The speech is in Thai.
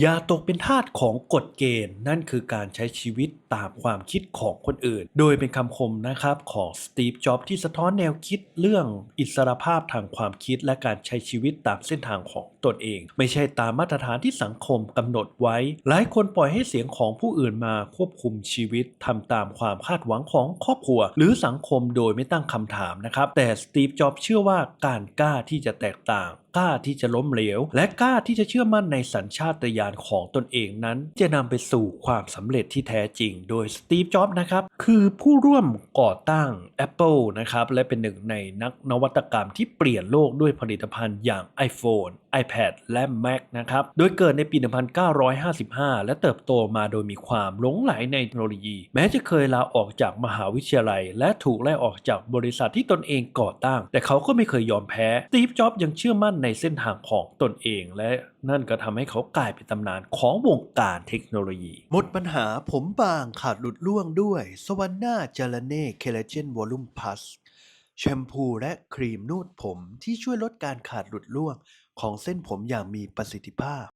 อย่าตกเป็นทาสของกฎเกณฑ์ นั่นคือการใช้ชีวิตตามความคิดของคนอื่น โดยเป็นคำคมนะครับของสตีฟ จ็อบที่สะท้อนแนวคิดเรื่องอิสรภาพทางความคิดและการใช้ชีวิตตามเส้นทางของตนเอง ไม่ใช่ตามมาตรฐานที่สังคมกำหนดไว้ หลายคนปล่อยให้เสียงของผู้อื่นมาควบคุมชีวิตทำตามความคาดหวังของครอบครัว หรือสังคมโดยไม่ตั้งคำถามนะครับ แต่สตีฟ จ็อบเชื่อว่าการกล้าที่จะแตกต่าง กล้าที่จะล้มเหลว และกล้าที่จะเชื่อมั่นในสัญชาตญาณของตนเองนั้น จะนำไปสู่ความสำเร็จที่แท้จริง โดยสตีฟ จ็อบส์นะครับ คือผู้ร่วมก่อตั้ง Apple นะครับ และเป็นหนึ่งในนักนวัตกรรมที่เปลี่ยนโลกด้วยผลิตภัณฑ์อย่าง iPhone iPad และ Mac นะครับ โดยเกิดในปี 1955 และเติบโตมาโดยมีความหลงไหลในเทคโนโลยี แม้จะเคยลาออกจากมหาวิทยาลัย และถูกไล่ออกจากบริษัทที่ตนเองก่อตั้ง แต่เขาก็ไม่เคยยอมแพ้สตีฟ จ็อบส์ยังเชื่อมั่นในเส้นทางของตนเอง และนั่นก็ทำให้เขากลายเป็นตำนานของวงการเทคโนโลยี หมดปัญหาผมบางขาดหลุดร่วงด้วย สว a น n าจา r เน่เคลเจนวอลุ่มพัสแชมพูและครีมนวดผมที่ช่วยลดการขาดหลุดร่วงของเส้นผมอย่างมีประสิทธิภาพ